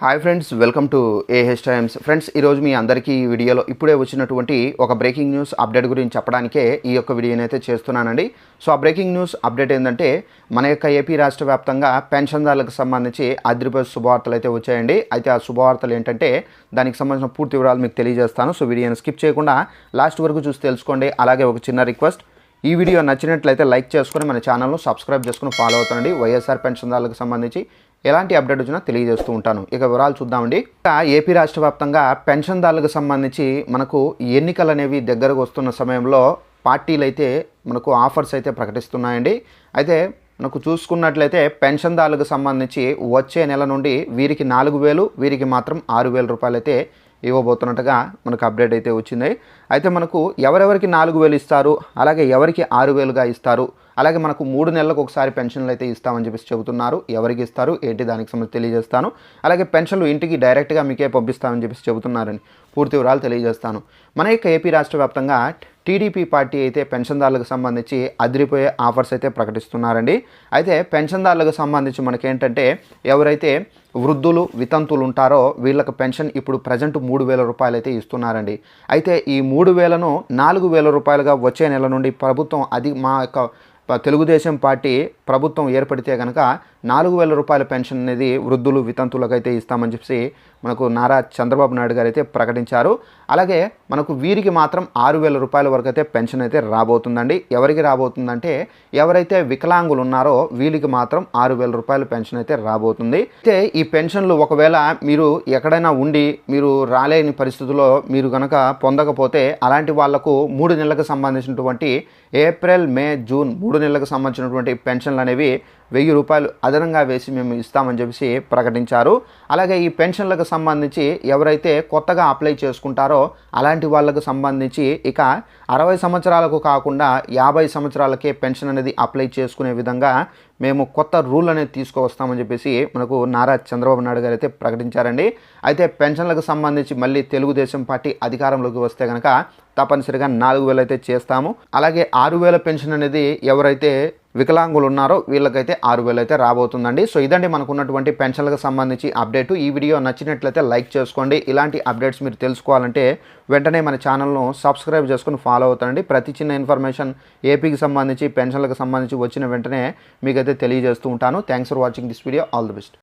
Hi friends welcome to AH Times friends ఈరోజు మీ అందరికీ ఈ వీడియోలో ఇప్పుడే వచ్చినటువంటి ఒక బ్రేకింగ్ న్యూస్ అప్డేట్ గురించి చెప్పడానికే ఈ యొక్క వీడియోని అయితే చేస్తున్నానండి. సో ఆ బ్రేకింగ్ న్యూస్ అప్డేట్ ఏంటంటే మన యొక్క ఏపీ రాష్ట్ర వ్యాప్తంగా పెన్షన్దారులకు సంబంధించి అదిరిపోయే శుభవార్తలు అయితే వచ్చాయండి. అయితే ఆ శుభవార్తలు ఏంటంటే దానికి సంబంధించిన పూర్తి వివరాలు మీకు తెలియజేస్తాను. సో వీడియోని స్కిప్ చేయకుండా లాస్ట్ వరకు చూసి తెలుసుకోండి. అలాగే ఒక చిన్న రిక్వెస్ట్ ఈ వీడియో నచ్చినట్లయితే లైక్ చేసుకొని మన ఛానల్ను సబ్స్క్రైబ్ చేసుకుని ఫాలో అవుతుండండి. వైఎస్ఆర్ పెన్షన్దారులకు సంబంధించి ఎలాంటి అప్డేట్ వచ్చినా తెలియజేస్తూ ఉంటాను. ఇక వివరాలు చూద్దామండి. ఇక ఏపీ రాష్ట్ర వ్యాప్తంగా పెన్షన్దారులకు సంబంధించి మనకు ఎన్నికలు అనేవి దగ్గరకు వస్తున్న సమయంలో పార్టీలు అయితే మనకు ఆఫర్స్ అయితే ప్రకటిస్తున్నాయండి. అయితే మనకు చూసుకున్నట్లయితే పెన్షన్దారులకు సంబంధించి వచ్చే నెల నుండి వీరికి నాలుగు వేలు వీరికి మాత్రం ఆరు వేల రూపాయలు అయితే ఇవ్వబోతున్నట్టుగా మనకు అప్డేట్ అయితే వచ్చింది. అయితే మనకు ఎవరెవరికి నాలుగు వేలు ఇస్తారు అలాగే ఎవరికి ఆరు వేలుగా ఇస్తారు అలాగే మనకు మూడు నెలలకు ఒకసారి పెన్షన్లు అయితే ఇస్తామని చెప్పేసి చెబుతున్నారు. ఎవరికి ఇస్తారు? ఏంటి? దానికి సంబంధించి తెలియజేస్తాను. అలాగే పెన్షన్లు ఇంటికి డైరెక్ట్గా మీకే పంపిస్తామని చెప్పేసి చెబుతున్నారని. పూర్తి వివరాలు తెలియజేస్తాను. మన యొక్క ఏపీ రాష్ట్ర వ్యాప్తంగా టీడీపీ పార్టీ అయితే పెన్షన్దారులకు సంబంధించి అదిరిపోయే ఆఫర్స్ అయితే ప్రకటిస్తున్నారండి. అయితే పెన్షన్దారులకు సంబంధించి మనకేంటంటే ఎవరైతే వృద్ధులు వితంతులు ఉంటారో వీళ్ళకి పెన్షన్ ఇప్పుడు ప్రజెంట్ మూడు వేల రూపాయలు అయితే ఇస్తున్నారండి. అయితే ఈ మూడు వేలను నాలుగు వేల రూపాయలుగా వచ్చే నెల నుండి ప్రభుత్వం అది మా యొక్క తెలుగుదేశం పార్టీ ప్రభుత్వం ఏర్పడితే కనుక నాలుగు వేల రూపాయల పెన్షన్ అనేది వృద్ధులు వితంతులకు అయితే ఇస్తామని చెప్పి మనకు నారా చంద్రబాబు నాయుడు గారు అయితే ప్రకటించారు. అలాగే మనకు వీరికి మాత్రం ఆరు వేల రూపాయల వరకు అయితే పెన్షన్ అయితే రాబోతుందండి. ఎవరికి రాబోతుందంటే ఎవరైతే వికలాంగులు ఉన్నారో వీళ్ళకి మాత్రం ఆరు వేల రూపాయల పెన్షన్ అయితే రాబోతుంది. అయితే ఈ పెన్షన్లు ఒకవేళ మీరు ఎక్కడైనా ఉండి మీరు రాలేని పరిస్థితుల్లో మీరు కనుక పొందకపోతే అలాంటి వాళ్ళకు మూడు నెలలకు సంబంధించినటువంటి ఏప్రిల్ మే జూన్ మూడు నెలలకు సంబంధించినటువంటి పెన్షన్లు అనేవి వెయ్యి రూపాయలు అదనంగా వేసి మేము ఇస్తామని చెప్పేసి ప్రకటించారు. అలాగే ఈ పెన్షన్లకు సంబంధించి ఎవరైతే కొత్తగా అప్లై చేసుకుంటారో అలాంటి వాళ్ళకు సంబంధించి ఇక అరవై సంవత్సరాలకు కాకుండా యాభై సంవత్సరాలకే పెన్షన్ అనేది అప్లై చేసుకునే విధంగా మేము కొత్త రూల్ అనేది తీసుకువస్తామని చెప్పేసి మనకు నారా చంద్రబాబు నాయుడు గారు అయితే ప్రకటించారండి. అయితే పెన్షన్లకు సంబంధించి మళ్ళీ తెలుగుదేశం పార్టీ అధికారంలోకి వస్తే కనుక తప్పనిసరిగా నాలుగు వేలు అయితే చేస్తాము. అలాగే ఆరు వేల పెన్షన్ అనేది ఎవరైతే వికలాంగులు ఉన్నారో వీళ్ళకైతే ఆరు వేలు అయితే రాబోతుందండి. సో ఇదండి మనకున్నటువంటి పెన్షన్లకు సంబంధించి అప్డేట్. ఈ వీడియో నచ్చినట్లయితే లైక్ చేసుకోండి. ఇలాంటి అప్డేట్స్ మీరు తెలుసుకోవాలంటే వెంటనే మన ఛానల్ను సబ్స్క్రైబ్ చేసుకుని ఫాలో అవుతానండి ప్రతి చిన్న ఇన్ఫర్మేషన్ ఏపీకి సంబంధించి పెన్షన్లకు సంబంధించి వచ్చిన వెంటనే మీకైతే తెలియజేస్తూ ఉంటాను. Thanks for watching this video all the best